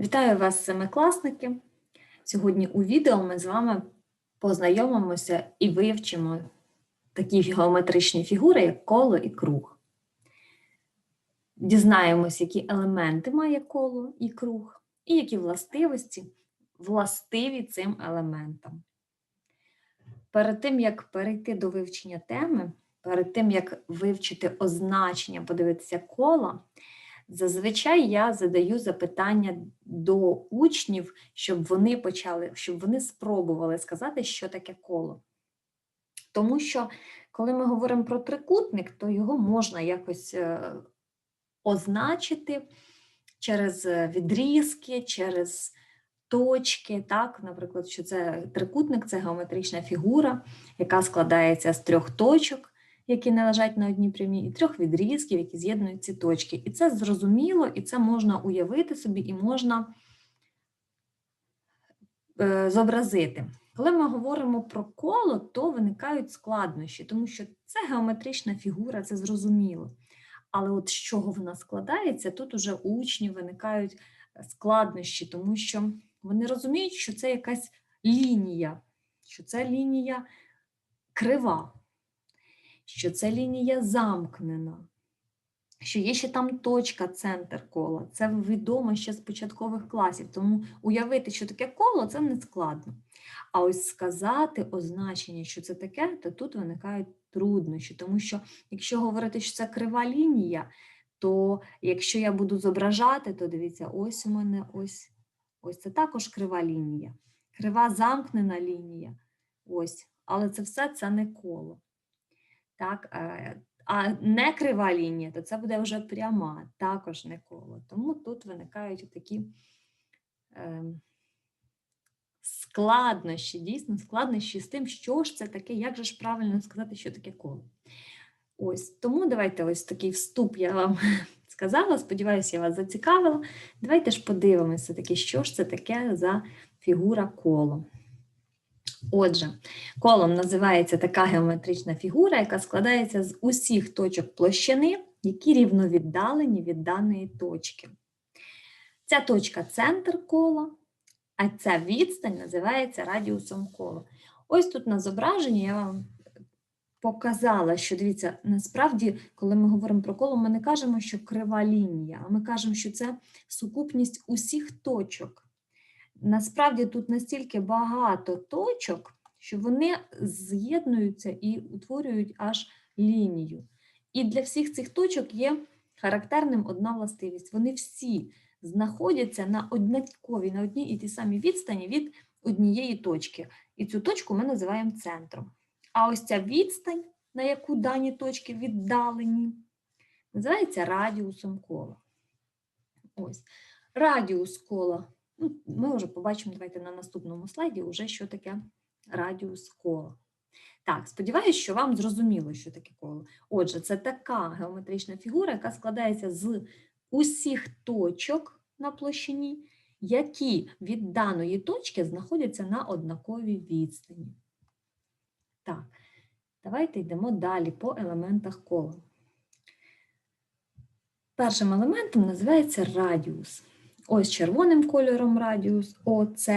Вітаю вас, семикласники! Сьогодні у відео ми з вами познайомимося і вивчимо такі геометричні фігури, як коло і круг. Дізнаємось, які елементи має коло і круг, і які властивості властиві цим елементам. Перед тим, як перейти до вивчення теми, перед тим, як вивчити означення, подивитися кола, Зазвичай я задаю запитання до учнів, щоб вони почали, щоб вони спробували сказати, що таке коло. Тому що, коли ми говоримо про трикутник, то його можна якось е, означити через е, відрізки, через точки. Так? Наприклад, що це трикутник це геометрична фігура, яка складається з трьох точок які не лежать на одній прямій, і трьох відрізків, які з'єднують ці точки. І це зрозуміло, і це можна уявити собі, і можна е, зобразити. Коли ми говоримо про коло, то виникають складнощі, тому що це геометрична фігура, це зрозуміло. Але от з чого вона складається, тут уже у учнів виникають складнощі, тому що вони розуміють, що це якась лінія, що це лінія крива що це лінія замкнена, що є ще там точка, центр кола. Це відомо ще з початкових класів, тому уявити, що таке коло, це не складно. А ось сказати означення, що це таке, то тут виникають труднощі, тому що якщо говорити, що це крива лінія, то якщо я буду зображати, то дивіться, ось у мене ось ось це також крива лінія. Крива замкнена лінія. Ось, але це все це не коло так, е, а не крива лінія, то це буде вже пряма, також не коло. Тому тут виникають такі е, складнощі, дійсно, складнощі з тим, що ж це таке, як же ж правильно сказати, що таке коло. Ось, Тому давайте ось такий вступ я вам сказала. Сподіваюся, я вас зацікавила. Давайте ж подивимося, таки, що ж це таке за фігура коло. Отже, колом називається така геометрична фігура, яка складається з усіх точок площини, які рівновіддалені від даної точки. Ця точка центр кола, а ця відстань називається радіусом кола. Ось тут на зображенні я вам показала, що дивіться, насправді, коли ми говоримо про коло, ми не кажемо, що крива лінія, а ми кажемо, що це сукупність усіх точок. Насправді тут настільки багато точок, що вони з'єднуються і утворюють аж лінію. І для всіх цих точок є характерним одна властивість. Вони всі знаходяться на однаковій, на одній і тій самій відстані від однієї точки. І цю точку ми називаємо центром. А ось ця відстань, на яку дані точки віддалені, називається радіусом кола. Ось. Радіус кола Ну, Ми вже побачимо, давайте на наступному слайді, вже що таке радіус кола. Так, сподіваюся, що вам зрозуміло, що таке коло. Отже, це така геометрична фігура, яка складається з усіх точок на площині, які від даної точки знаходяться на однаковій відстані. Так, давайте йдемо далі по елементах кола. Першим елементом називається радіус. Ось червоним кольором радіус ОЦ,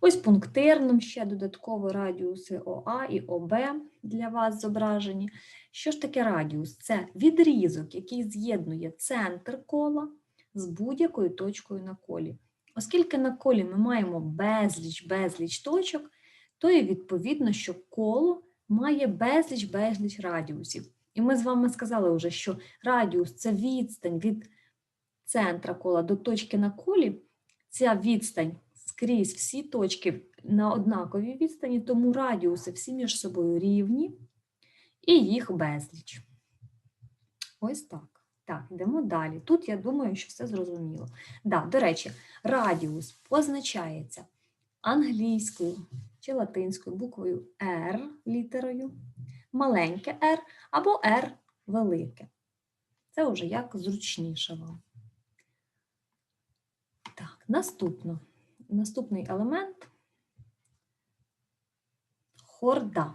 ось пунктирним ще додатково радіуси ОА і ОБ для вас зображені. Що ж таке радіус? Це відрізок, який з'єднує центр кола з будь-якою точкою на колі. Оскільки на колі ми маємо безліч-безліч точок, то і відповідно, що коло має безліч-безліч радіусів. І ми з вами сказали вже, що радіус це відстань від центра кола до точки на колі, ця відстань скрізь всі точки на однаковій відстані, тому радіуси всі між собою рівні і їх безліч. Ось так. Так, йдемо далі. Тут я думаю, що все зрозуміло. Да, До речі, радіус позначається англійською чи латинською буквою R літерою, маленьке R або R велике. Це вже як зручніше вам. Наступно. Наступний елемент хорда.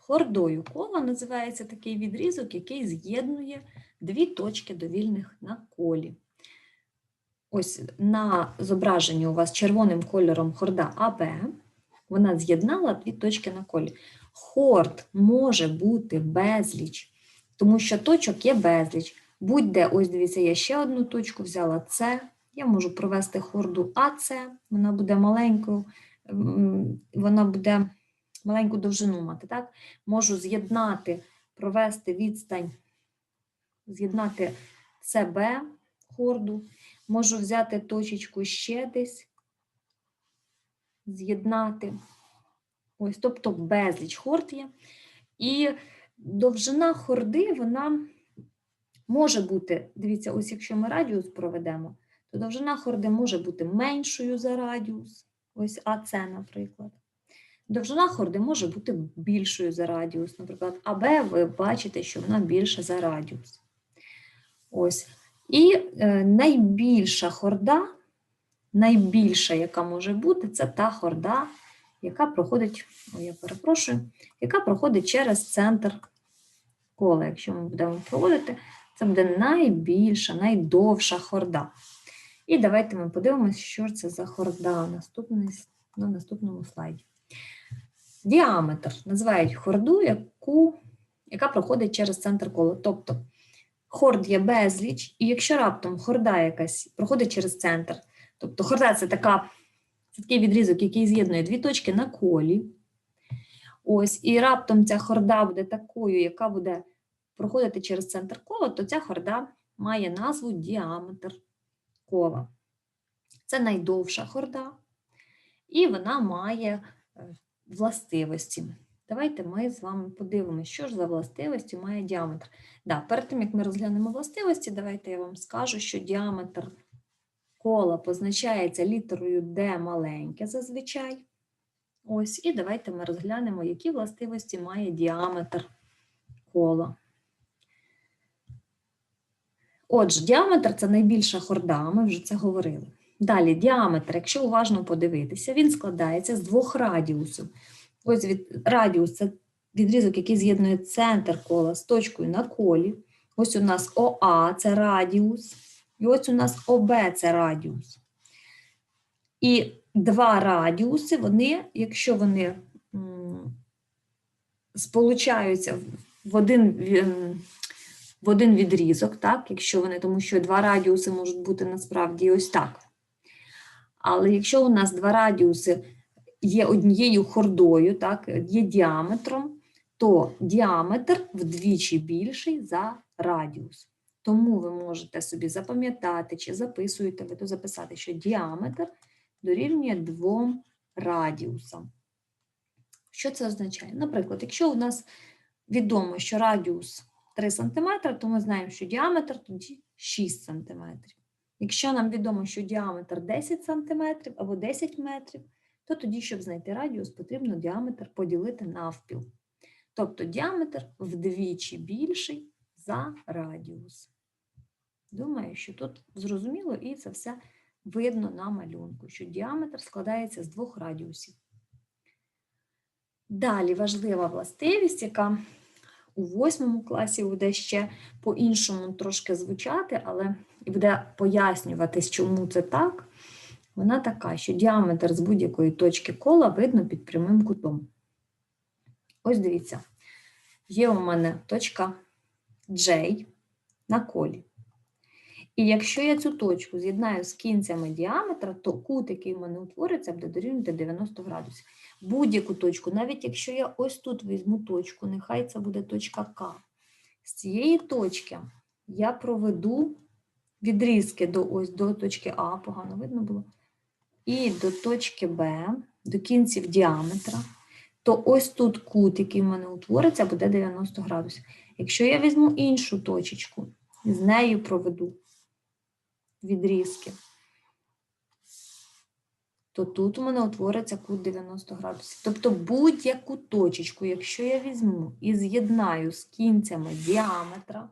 Хордою кола називається такий відрізок, який з'єднує дві точки довільних на колі. ось на зображенні у вас червоним кольором хорда АБ, вона з'єднала дві точки на колі. Хорд може бути безліч, тому що точок є безліч. Будь-де, ось дивіться, я ще одну точку взяла С. Я можу провести хорду АС, вона буде маленькою, вона буде маленьку довжину мати, так? Можу з'єднати, провести відстань, з'єднати СБ хорду, можу взяти точечку ще десь, з'єднати. Ось, тобто безліч хорд є. І довжина хорди, вона може бути, дивіться, ось якщо ми радіус проведемо, то довжина хорди може бути меншою за радіус, ось АЦ, наприклад. Довжина хорди може бути більшою за радіус. Наприклад, АБ ви бачите, що вона більша за радіус. Ось. І е, найбільша хорда, найбільша, яка може бути, це та хорда, яка проходить, ой, я перепрошую, яка проходить через центр кола. Якщо ми будемо проводити, це буде найбільша, найдовша хорда. І давайте ми подивимося, що це за хорда наступний, на наступному слайді. Діаметр називають хорду, яку, яка проходить через центр кола. Тобто хорд є безліч, і якщо раптом хорда якась проходить через центр, тобто хорда це така, це такий відрізок, який з'єднує дві точки на колі. Ось, і раптом ця хорда буде такою, яка буде проходити через центр кола, то ця хорда має назву діаметр кола. Це найдовша хорда, і вона має е, властивості. Давайте ми з вами подивимося, що ж за властивості має діаметр. Да, перед тим, як ми розглянемо властивості, давайте я вам скажу, що діаметр кола позначається літерою D маленьке зазвичай. Ось, і давайте ми розглянемо, які властивості має діаметр кола. Отже, діаметр це найбільша хорда, ми вже це говорили. Далі, діаметр, якщо уважно подивитися, він складається з двох радіусів. Ось від радіус це відрізок, який з'єднує центр кола з точкою на колі. Ось у нас ОА це радіус, і ось у нас ОБ це радіус. І два радіуси, вони, якщо вони сполучаються в один, в- один відрізок, так, якщо вони, тому що два радіуси можуть бути насправді ось так. Але якщо у нас два радіуси є однією хордою, так, є діаметром, то діаметр вдвічі більший за радіус. Тому ви можете собі запам'ятати чи записуєте, ви то записати, що діаметр дорівнює двом радіусам. Що це означає? Наприклад, якщо у нас відомо, що радіус 3 см, то ми знаємо, що діаметр тоді 6 см. Якщо нам відомо, що діаметр 10 см або 10 метрів, то тоді, щоб знайти радіус, потрібно діаметр поділити навпіл. Тобто діаметр вдвічі більший за радіус. Думаю, що тут зрозуміло і це все видно на малюнку, що діаметр складається з двох радіусів. Далі важлива властивість, яка у восьмому класі буде ще по-іншому трошки звучати, але буде пояснюватись, чому це так. Вона така, що діаметр з будь-якої точки кола видно під прямим кутом. Ось дивіться, є у мене точка J на колі. І якщо я цю точку з'єднаю з кінцями діаметра, то кут, який в мене утвориться, буде дорівнювати 90 градусів. Будь-яку точку, навіть якщо я ось тут візьму точку, нехай це буде точка К. З цієї точки я проведу відрізки до ось до точки А, погано видно було, і до точки Б, до кінців діаметра, то ось тут кут, який в мене утвориться, буде 90 градусів. Якщо я візьму іншу точечку, з нею проведу відрізки, то тут у мене утвориться кут 90 градусів. Тобто будь-яку точечку, якщо я візьму і з'єднаю з кінцями діаметра,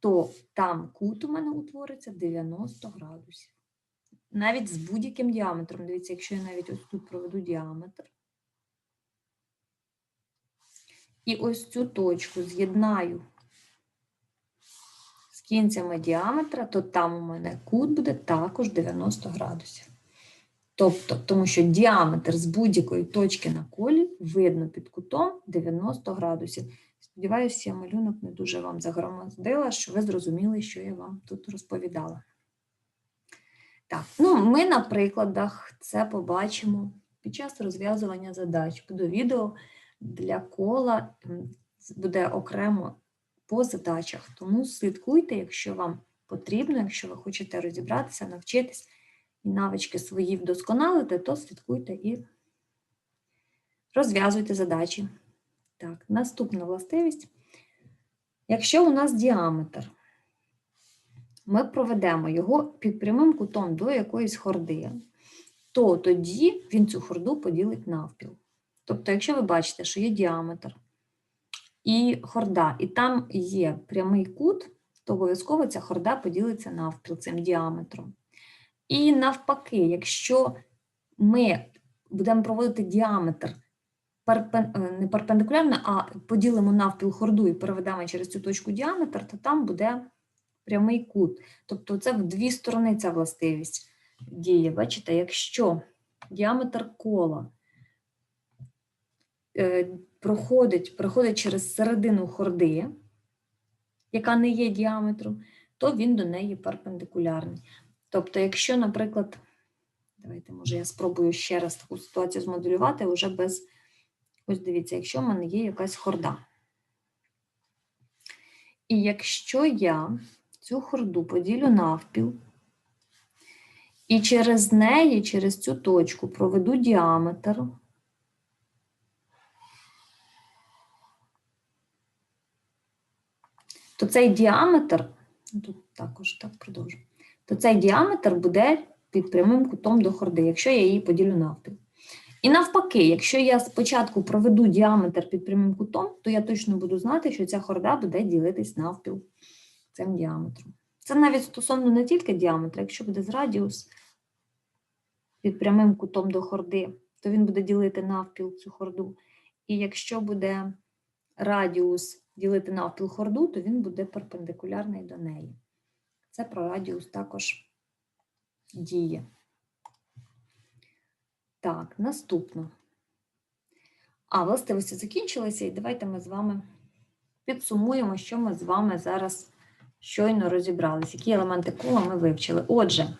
то там кут у мене утвориться 90 градусів. Навіть з будь-яким діаметром. Дивіться, якщо я навіть ось тут проведу діаметр. І ось цю точку з'єднаю з кінцями діаметра, то там у мене кут буде також 90 градусів. Тобто, тому що діаметр з будь-якої точки на колі видно під кутом 90 градусів. Сподіваюся, я малюнок не дуже вам загромоздила, що ви зрозуміли, що я вам тут розповідала. Так, ну ми на прикладах це побачимо під час розв'язування задач. Буде відео для кола, буде окремо по задачах. Тому слідкуйте, якщо вам потрібно, якщо ви хочете розібратися, навчитись і навички свої вдосконалити, то слідкуйте і розв'язуйте задачі. Так, наступна властивість. Якщо у нас діаметр, ми проведемо його під прямим кутом до якоїсь хорди, то тоді він цю хорду поділить навпіл. Тобто, якщо ви бачите, що є діаметр і хорда, і там є прямий кут, то обов'язково ця хорда поділиться навпіл цим діаметром. І навпаки, якщо ми будемо проводити діаметр е, не перпендикулярно, а поділимо навпіл хорду і переведемо через цю точку діаметр, то там буде прямий кут. Тобто це в дві сторони ця властивість діє. Бачите, якщо діаметр кола е, проходить, проходить через середину хорди, яка не є діаметром, то він до неї перпендикулярний. Тобто, якщо, наприклад, давайте, може, я спробую ще раз таку ситуацію змоделювати, вже без. Ось дивіться, якщо в мене є якась хорда. І якщо я цю хорду поділю навпіл, і через неї, через цю точку проведу діаметр, то цей діаметр, ну, тут також так продовжу, то цей діаметр буде під прямим кутом до хорди, якщо я її поділю навпіл. І навпаки, якщо я спочатку проведу діаметр під прямим кутом, то я точно буду знати, що ця хорда буде ділитись навпіл цим діаметром. Це навіть стосовно не тільки діаметра, якщо буде з радіус під прямим кутом до хорди, то він буде ділити навпіл цю хорду. І якщо буде радіус ділити навпіл хорду, то він буде перпендикулярний до неї. Це про радіус також діє. Так, наступно. А, властивості закінчилися, і давайте ми з вами підсумуємо, що ми з вами зараз щойно розібрались, які елементи кола ми вивчили. Отже,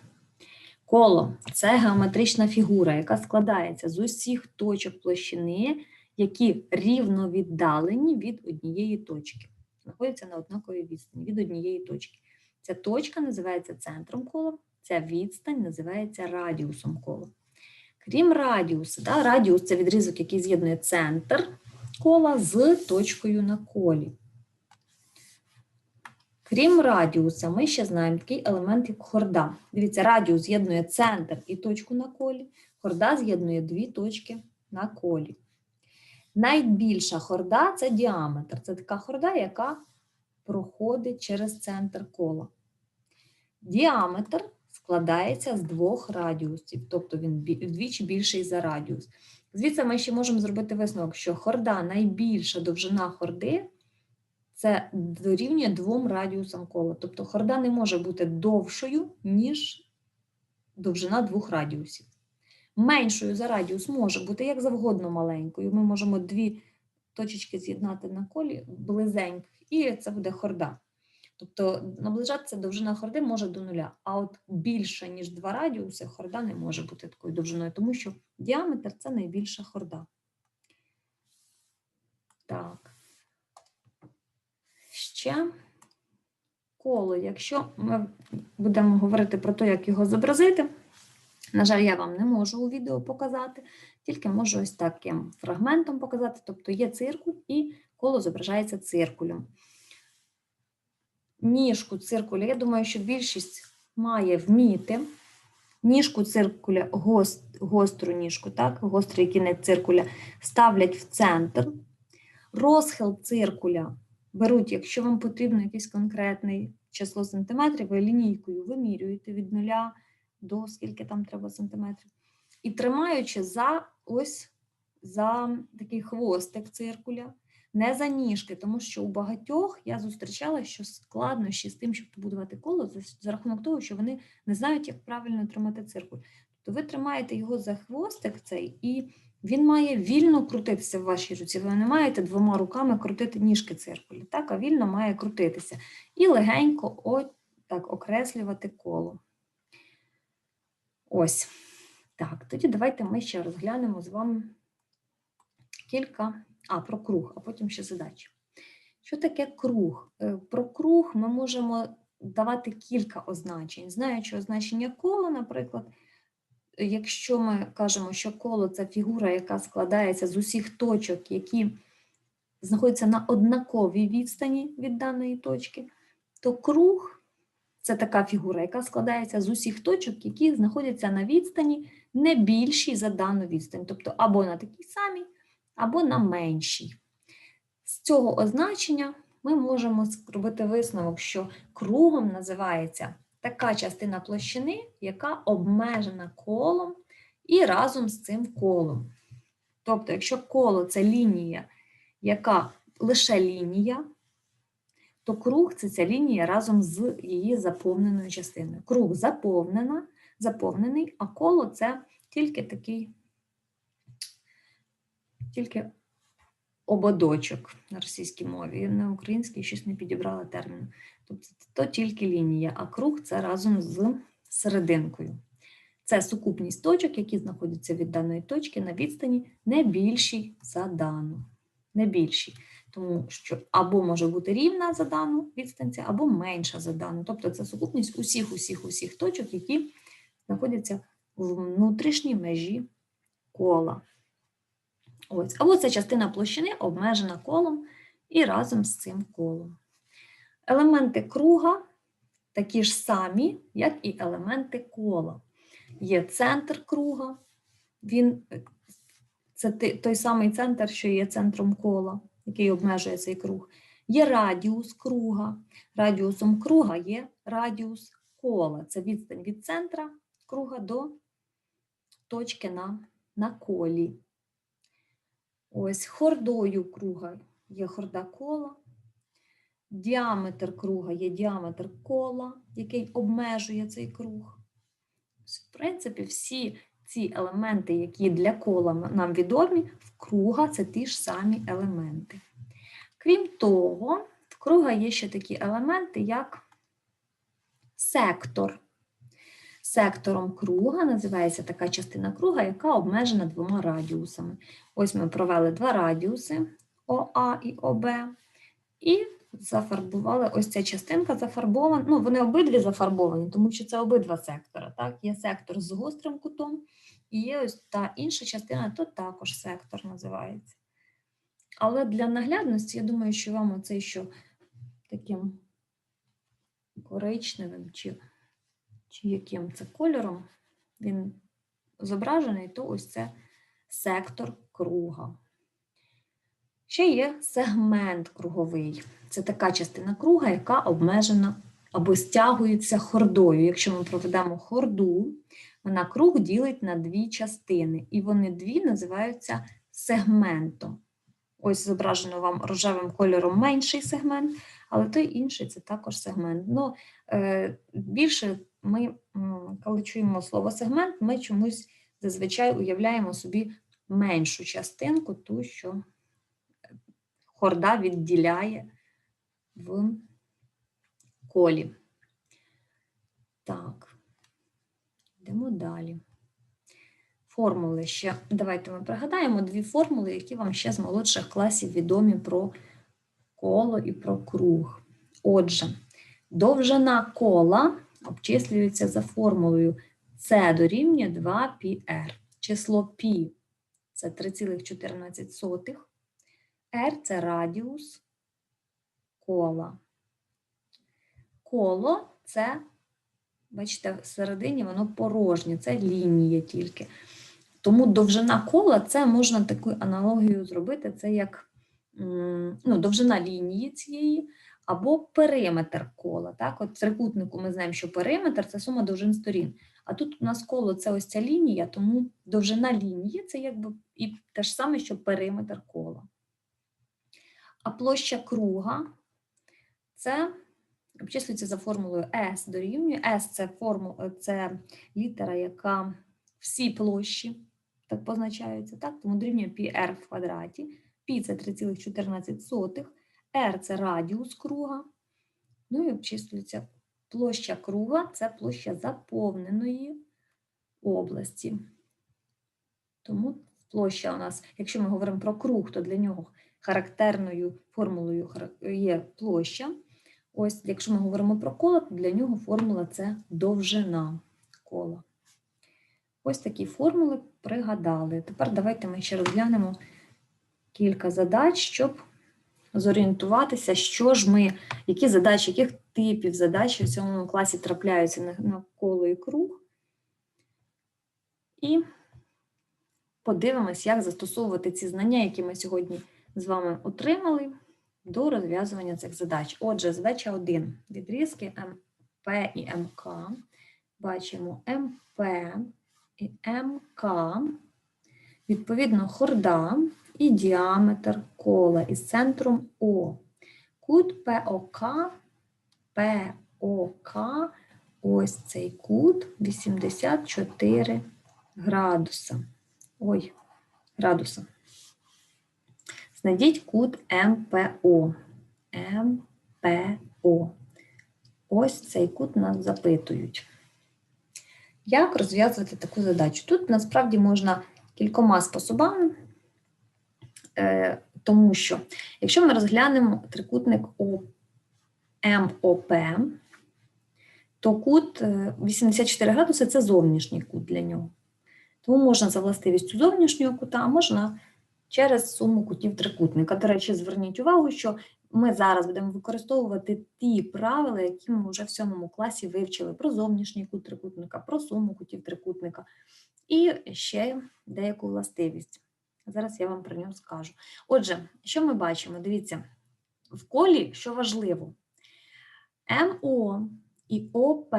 коло це геометрична фігура, яка складається з усіх точок площини, які рівно віддалені від однієї точки. Знаходяться на однаковій відстані від однієї точки. Ця точка називається центром кола, ця відстань називається радіусом кола. Крім радіуса, да, радіус це відрізок, який з'єднує центр кола з точкою на колі. Крім радіуса, ми ще знаємо такий елемент, як хорда. Дивіться, радіус з'єднує центр і точку на колі, хорда з'єднує дві точки на колі. Найбільша хорда це діаметр. Це така хорда, яка проходить через центр кола. Діаметр складається з двох радіусів, тобто він вдвічі більший за радіус. Звідси ми ще можемо зробити висновок, що хорда найбільша довжина хорди це дорівнює двом радіусам кола. Тобто хорда не може бути довшою, ніж довжина двох радіусів. Меншою за радіус може бути як завгодно маленькою. Ми можемо дві точечки з'єднати на колі близеньких, і це буде хорда. Тобто наближатися довжина хорди може до нуля, а от більше, ніж два радіуси, хорда не може бути такою довжиною, тому що діаметр це найбільша хорда. Так. Ще коло, якщо ми будемо говорити про те, як його зобразити, на жаль, я вам не можу у відео показати, тільки можу ось таким фрагментом показати. Тобто є циркуль і коло зображається циркулем. Ніжку циркуля, я думаю, що більшість має вміти. Ніжку циркуля, гост, гостру ніжку, так, гострий кінець циркуля ставлять в центр. Розхил циркуля беруть, якщо вам потрібно якесь конкретне число сантиметрів, ви лінійкою вимірюєте від нуля до скільки там треба сантиметрів. І тримаючи за ось за такий хвостик циркуля, не за ніжки, тому що у багатьох я зустрічала, що складнощі з тим, щоб побудувати коло, за, рахунок того, що вони не знають, як правильно тримати циркуль. То ви тримаєте його за хвостик цей, і він має вільно крутитися в вашій руці. Ви не маєте двома руками крутити ніжки циркулі, так, а вільно має крутитися. І легенько о, так, окреслювати коло. Ось. Так, тоді давайте ми ще розглянемо з вами кілька, а, про круг, а потім ще задачі. Що таке круг? Е, Про круг ми можемо давати кілька означень. Знаючи означення кола, наприклад, якщо ми кажемо, що коло це фігура, яка складається з усіх точок, які знаходяться на однаковій відстані від даної точки, то круг це така фігура, яка складається з усіх точок, які знаходяться на відстані не більшій за дану відстань, тобто або на такій самій, або на меншій. З цього означення ми можемо зробити висновок, що кругом називається така частина площини, яка обмежена колом і разом з цим колом. Тобто, якщо коло це лінія, яка лише лінія, то круг це ця лінія разом з її заповненою частиною. Круг заповнена, заповнений, а коло це тільки такий, тільки ободочок на російській мові. Я на українській щось не підібрала термін. Тобто то тільки лінія, а круг це разом з серединкою. Це сукупність точок, які знаходяться від даної точки на відстані не більшій за дану. Не більшій. Тому що або може бути рівна за дану відстанція, або менша за дану. Тобто це сукупність усіх, усіх, усіх точок, які знаходяться в внутрішній межі кола. Ось. Або це частина площини обмежена колом і разом з цим колом. Елементи круга такі ж самі, як і елементи кола. Є центр круга, він, це той самий центр, що є центром кола, який обмежує цей круг. Є радіус круга. Радіусом круга є радіус кола. Це відстань від центра круга до точки на, на колі. Ось хордою круга є хорда кола. Діаметр круга є діаметр кола, який обмежує цей круг. В принципі, всі ці елементи, які для кола нам відомі, в круга це ті ж самі елементи. Крім того, в круга є ще такі елементи, як сектор. Сектором круга називається така частина круга, яка обмежена двома радіусами. Ось ми провели два радіуси ОА і ОБ, і зафарбували ось ця частинка зафарбована. Ну, вони обидві зафарбовані, тому що це обидва сектора. Так? Є сектор з гострим кутом, і є ось та інша частина, то також сектор називається. Але для наглядності, я думаю, що вам оцей що таким коричневим чи, чи яким це кольором, він зображений, то ось це сектор круга. Ще є сегмент круговий. Це така частина круга, яка обмежена або стягується хордою. Якщо ми проведемо хорду, вона круг ділить на дві частини, і вони дві називаються сегментом. Ось зображено вам рожевим кольором менший сегмент, але той інший це також сегмент. Ну, е, Більше ми, коли чуємо слово сегмент, ми чомусь зазвичай уявляємо собі меншу частинку, ту, що хорда відділяє в колі. Так, йдемо далі. Формули ще. Давайте ми пригадаємо дві формули, які вам ще з молодших класів відомі про коло і про круг. Отже, довжина кола обчислюється за формулою С дорівнює 2πr. Число π це 3,14. R це радіус кола. Коло це, бачите, всередині воно порожнє, це лінія тільки. Тому довжина кола це можна таку аналогію зробити, це як ну, довжина лінії цієї або периметр кола. Так? От В трикутнику ми знаємо, що периметр це сума довжин сторін. А тут у нас коло це ось ця лінія, тому довжина лінії це якби і те ж саме, що периметр кола. А площа круга це обчислюється за формулою S дорівнює. S це, форму, це літера, яка всі площі так позначаються, так? Тому дорівнює πr в квадраті. Π це 3,14, R це радіус круга. Ну і обчислюється площа круга це площа заповненої області. Тому площа у нас, якщо ми говоримо про круг, то для нього характерною формулою є площа. Ось, якщо ми говоримо про коло, то для нього формула це довжина кола. Ось такі формули пригадали. Тепер давайте ми ще розглянемо кілька задач, щоб зорієнтуватися, що ж ми, які задачі, яких типів задач в цьому класі трапляються на, коло і круг. І подивимось, як застосовувати ці знання, які ми сьогодні з вами отримали, до розв'язування цих задач. Отже, з веча 1 відрізки МП і МК. Бачимо МП і МК, відповідно, хорда і діаметр кола із центром О. Кут ПОК, ПОК, ось цей кут 84 градуса. Ой, градуса. Знайдіть кут МПО. МПО. Ось цей кут нас запитують. Як розв'язувати таку задачу? Тут насправді можна кількома способами, тому що, якщо ми розглянемо трикутник О- МОП, то кут е, 84 градуси це зовнішній кут для нього. Тому можна за властивістю зовнішнього кута, а можна через суму кутів трикутника. До речі, зверніть увагу, що ми зараз будемо використовувати ті правила, які ми вже в сьомому класі вивчили про зовнішній кут трикутника, про суму кутів трикутника і ще деяку властивість. Зараз я вам про нього скажу. Отже, що ми бачимо? Дивіться, в колі, що важливо, МО і ОП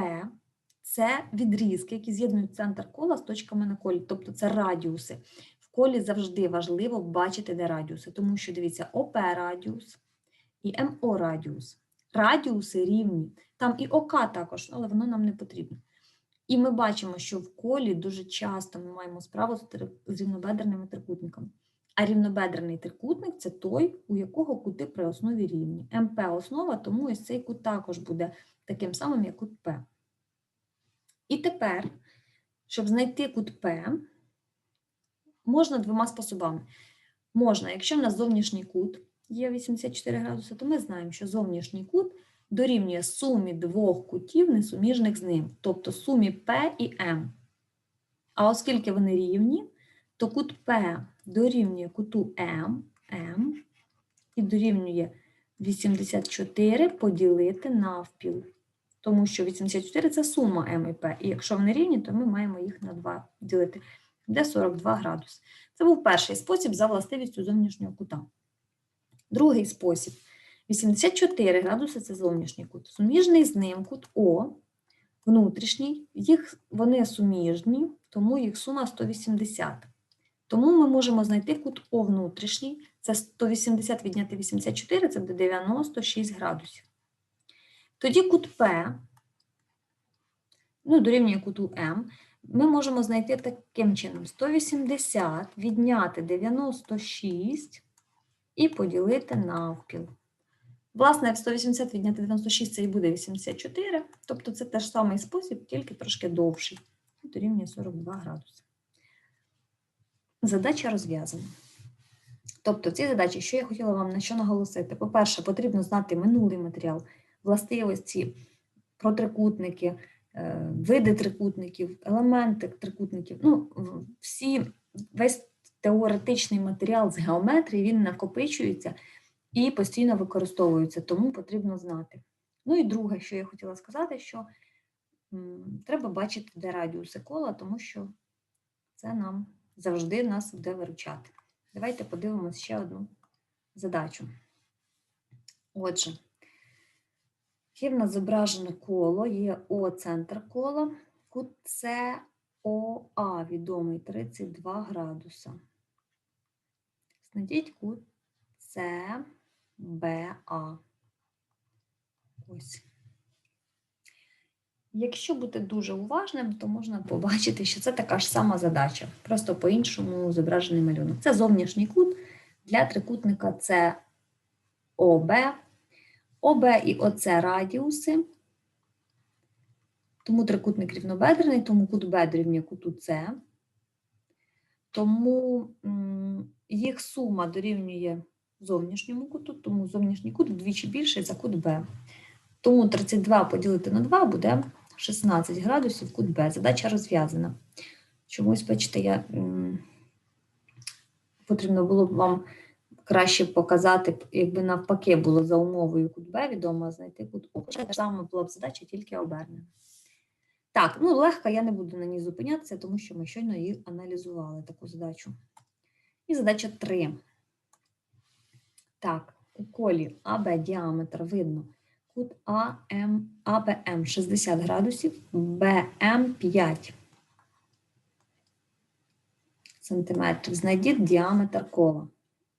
це відрізки, які з'єднують центр кола з точками на колі, тобто це радіуси. В колі завжди важливо бачити, де радіуси, тому що дивіться, ОП радіус і МО радіус. Радіуси рівні. Там і ОК також, але воно нам не потрібно. І ми бачимо, що в колі дуже часто ми маємо справу з, рівнобедреними трикутниками. А рівнобедрений трикутник це той, у якого кути при основі рівні. МП основа, тому ось цей кут також буде таким самим, як кут П. І тепер, щоб знайти кут П, можна двома способами. Можна, якщо в нас зовнішній кут є 84 градуси, то ми знаємо, що зовнішній кут дорівнює сумі двох кутів, несуміжних з ним, тобто сумі П і М. А оскільки вони рівні, то кут П дорівнює куту М, М і дорівнює 84 поділити навпіл. Тому що 84 це сума М і П. І якщо вони рівні, то ми маємо їх на 2 ділити, де 42 градуси. Це був перший спосіб за властивістю зовнішнього кута. Другий спосіб. 84 градуси це зовнішній кут. Суміжний з ним кут О, внутрішній, їх, вони суміжні, тому їх сума 180. Тому ми можемо знайти кут О внутрішній. Це 180 відняти 84, це буде 96 градусів. Тоді кут П, ну, дорівнює куту М, ми можемо знайти таким чином: 180 відняти 96 і поділити навпіл. Власне, в 180 відняти 96 це і буде 84, тобто це теж самий спосіб, тільки трошки довший. Дорівнює 42 градуси. Задача розв'язана. Тобто, в цій задачі, що я хотіла вам на що наголосити? По-перше, потрібно знати минулий матеріал, властивості про трикутники, е, види трикутників, елементи трикутників. Ну, всі, весь теоретичний матеріал з геометрії він накопичується і постійно використовується, тому потрібно знати. Ну і друге, що я хотіла сказати, що треба бачити, де радіуси кола, тому що це нам завжди нас буде виручати. Давайте подивимося ще одну задачу. Отже, є в нас зображене коло, є О центр кола, кут СОА відомий 32 градуса. Знайдіть кут С БА. Ось. Якщо бути дуже уважним, то можна побачити, що це така ж сама задача, просто по-іншому зображений малюнок. Це зовнішній кут для трикутника це ОБ. ОБ і ОЦ радіуси. Тому трикутник рівнобедрений, тому кут Б дорівнює куту С. Тому їх сума дорівнює зовнішньому куту, тому зовнішній кут вдвічі більший за кут Б. Тому 32 поділити на 2 буде 16 градусів кут Б. Задача розв'язана. Чомусь, бачите, я, потрібно було б вам краще показати, якби навпаки було за умовою кут Б відомо, знайти кут О. Хоча та ж сама була б задача, тільки обернена. Так, ну легка, я не буду на ній зупинятися, тому що ми щойно її аналізували, таку задачу. І задача 3. Так, у колі АБ діаметр видно. Кут АМ, АБМ 60 градусів, БМ 5 сантиметрів. Знайдіть діаметр кола.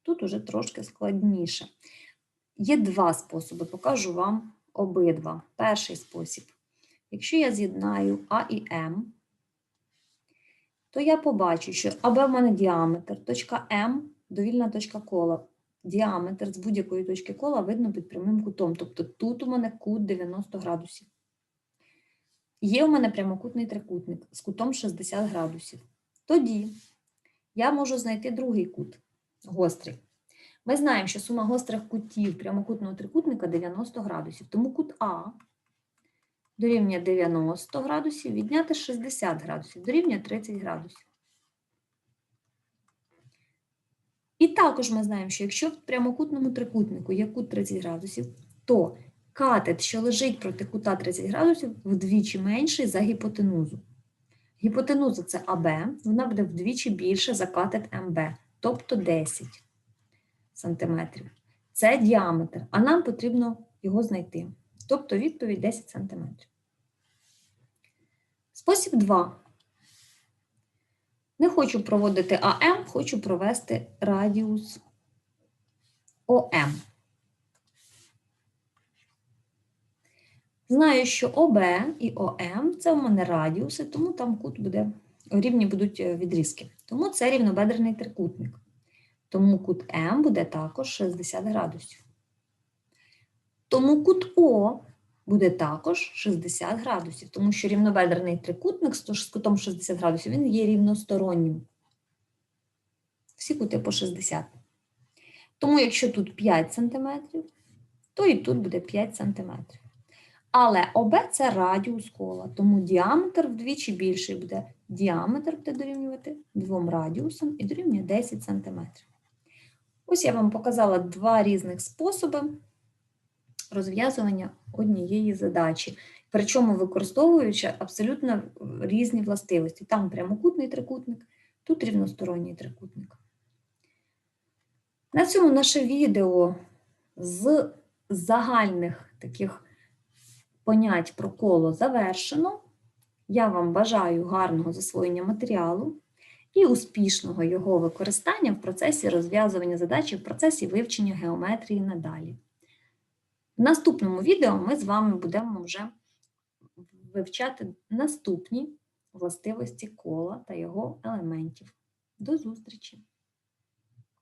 Тут уже трошки складніше. Є два способи, покажу вам обидва. Перший спосіб. Якщо я з'єднаю А і М, то я побачу, що АБ в мене діаметр, точка М довільна точка кола. Діаметр з будь-якої точки кола видно під прямим кутом. Тобто тут у мене кут 90 градусів. Є у мене прямокутний трикутник з кутом 60 градусів. Тоді я можу знайти другий кут гострий. Ми знаємо, що сума гострих кутів прямокутного трикутника 90 градусів. Тому кут А дорівнює 90 градусів, відняти 60 градусів, дорівнює 30 градусів. І також ми знаємо, що якщо в прямокутному трикутнику є кут 30 градусів, то катет, що лежить проти кута 30 градусів, вдвічі менший за гіпотенузу. Гіпотенуза це АБ, вона буде вдвічі більше за катет МБ, тобто 10 сантиметрів. Це діаметр, а нам потрібно його знайти. Тобто відповідь 10 сантиметрів. Спосіб 2. Не хочу проводити АМ, хочу провести радіус ОМ. Знаю, що ОБ і ОМ це у мене радіуси, тому там кут буде, рівні будуть е, відрізки. Тому це рівнобедрений трикутник. Тому кут М буде також 60 градусів. Тому кут О буде також 60 градусів, тому що рівнобедрений трикутник з кутом 60 градусів він є рівностороннім. Всі кути по 60. Тому якщо тут 5 см, то і тут буде 5 см. Але ОБ це радіус кола, тому діаметр вдвічі більший буде. Діаметр буде дорівнювати двом радіусам і дорівнює 10 см. Ось я вам показала два різних способи розв'язування однієї задачі, причому використовуючи абсолютно різні властивості. Там прямокутний трикутник, тут рівносторонній трикутник. На цьому наше відео з загальних таких понять про коло завершено. Я вам бажаю гарного засвоєння матеріалу і успішного його використання в процесі розв'язування задачі, в процесі вивчення геометрії надалі. В наступному відео ми з вами будемо вже вивчати наступні властивості кола та його елементів. До зустрічі!